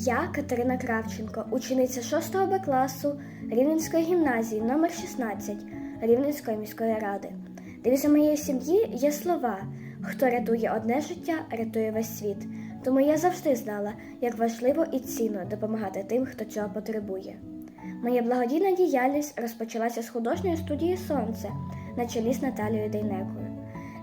Я Катерина Кравченко, учениця 6 Б класу Рівненської гімназії номер 16 Рівненської міської ради. Девізом моєї сім'ї є слова: хто рятує одне життя, рятує весь світ. Тому я завжди знала, як важливо і цінно допомагати тим, хто цього потребує. Моя благодійна діяльність розпочалася з художньої студії Сонце на чолі з Наталією Дейнекою.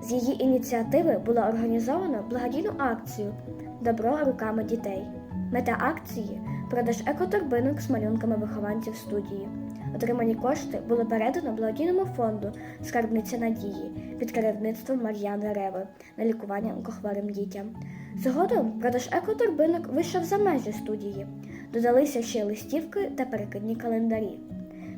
З її ініціативи було організовано благодійну акцію Добро руками дітей. Мета акції продаж екоторбинок з малюнками вихованців студії. Отримані кошти було передано благодійному фонду Скарбниця надії під керівництвом Мар'яни Реви на лікування онкохворим дітям. Згодом продаж екоторбинок вийшов за межі студії. Додалися ще листівки та перекидні календарі.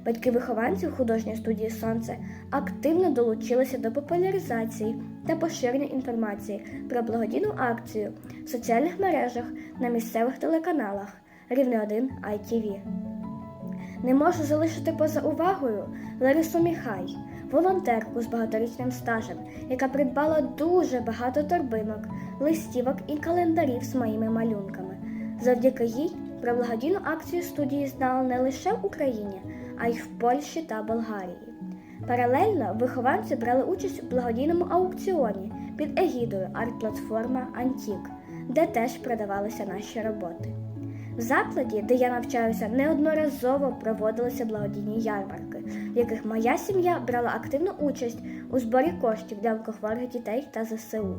Батьки вихованців художньої студії Сонце активно долучилися до популяризації та поширення інформації про благодійну акцію в соціальних мережах на місцевих телеканалах Рівне 1 ITV. Не можу залишити поза увагою Ларису Міхай, волонтерку з багаторічним стажем, яка придбала дуже багато торбинок, листівок і календарів з моїми малюнками. Завдяки їй про благодійну акцію студії знали не лише в Україні, а й в Польщі та Болгарії. Паралельно вихованці брали участь у благодійному аукціоні під егідою арт-платформа Антік, де теж продавалися наші роботи. В закладі, де я навчаюся, неодноразово проводилися благодійні ярмарки, в яких моя сім'я брала активну участь у зборі коштів для онкохворих дітей та ЗСУ.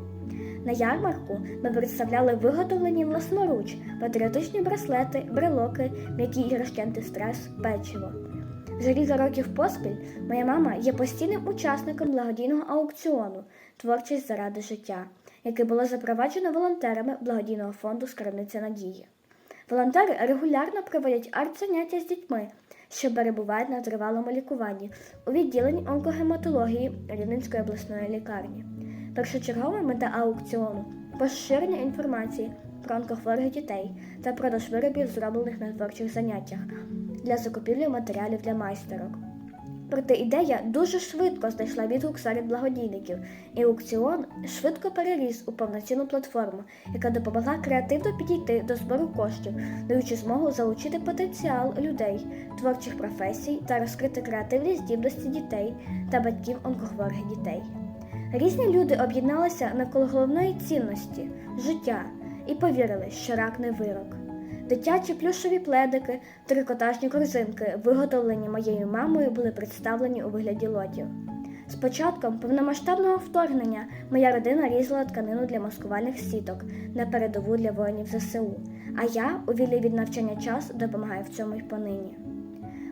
На ярмарку ми представляли виготовлені власноруч патріотичні браслети, брелоки, м'які іграшки антистрес, печиво. Вже кілька років поспіль моя мама є постійним учасником благодійного аукціону Творчість заради життя, який було запроваджено волонтерами благодійного фонду Скарбниця надії. Волонтери регулярно проводять арт-заняття з дітьми, що перебувають на тривалому лікуванні у відділенні онкогематології Рівненської обласної лікарні. Першочергова мета аукціону поширення інформації про онкохворих дітей та продаж виробів, зроблених на творчих заняттях для закупівлі матеріалів для майстерок. Проте ідея дуже швидко знайшла відгук серед благодійників, і аукціон швидко переріс у повноцінну платформу, яка допомогла креативно підійти до збору коштів, даючи змогу залучити потенціал людей, творчих професій та розкрити креативні здібності дітей та батьків онкохворих дітей. Різні люди об'єдналися навколо головної цінності життя і повірили, що рак не вирок. Дитячі плюшові пледики, трикотажні корзинки, виготовлені моєю мамою, були представлені у вигляді лотів. З початком повномасштабного вторгнення моя родина різала тканину для маскувальних сіток на передову для воїнів ЗСУ, а я у вільний від навчання час допомагаю в цьому й понині.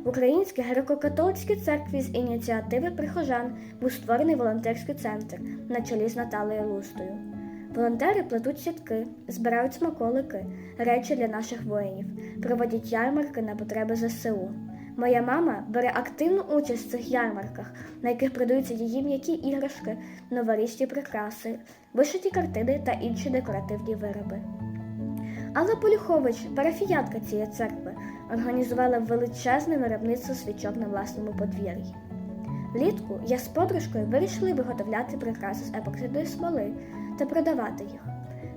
В Українській греко-католицькій церкві з ініціативи прихожан був створений волонтерський центр на чолі з Наталею Лустою. Волонтери плетуть сітки, збирають смаколики, речі для наших воїнів, проводять ярмарки на потреби ЗСУ. Моя мама бере активну участь в цих ярмарках, на яких продаються її м'які іграшки, новорічні прикраси, вишиті картини та інші декоративні вироби. Алла Полюхович, парафіянка цієї церкви, організувала величезне виробництво свічок на власному подвір'ї. Влітку я з подружкою вирішили виготовляти прикраси з епоксидної смоли та продавати їх.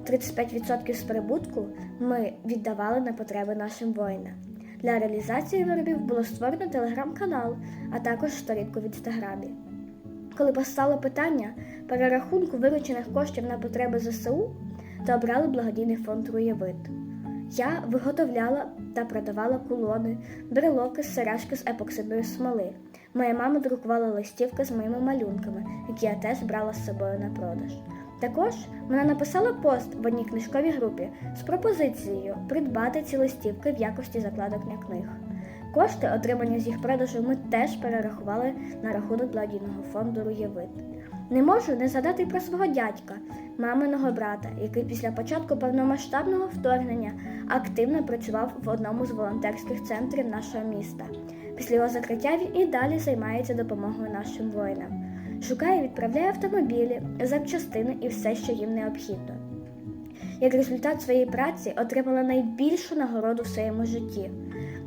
35% з прибутку ми віддавали на потреби нашим воїнам. Для реалізації виробів було створено телеграм-канал, а також сторінку в інстаграмі. Коли постало питання перерахунку виручених коштів на потреби ЗСУ, то обрали благодійний фонд Руєвид. Я виготовляла та продавала кулони, брелоки, сережки з епоксидної смоли. Моя мама друкувала листівки з моїми малюнками, які я теж брала з собою на продаж. Також вона написала пост в одній книжковій групі з пропозицією придбати ці листівки в якості закладок для книг. Кошти, отримані з їх продажу, ми теж перерахували на рахунок благодійного фонду Руєвид. Не можу не згадати про свого дядька, маминого брата, який після початку повномасштабного вторгнення активно працював в одному з волонтерських центрів нашого міста. Після його закриття він і далі займається допомогою нашим воїнам. Шукає і відправляє автомобілі, запчастини і все, що їм необхідно. Як результат своєї праці отримала найбільшу нагороду в своєму житті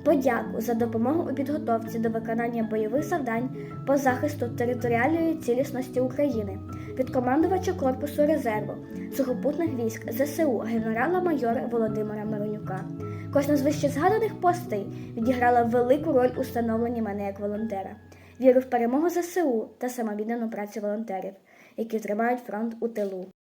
подяку за допомогу у підготовці до виконання бойових завдань по захисту територіальної цілісності України від командувача Корпусу резерву сухопутних військ ЗСУ генерала-майора Володимира Миронюка. Кожна з вище згаданих постей відіграла велику роль у становленні мене як волонтера. Вірю в перемогу ЗСУ та самовіддану працю волонтерів, які тримають фронт у тилу.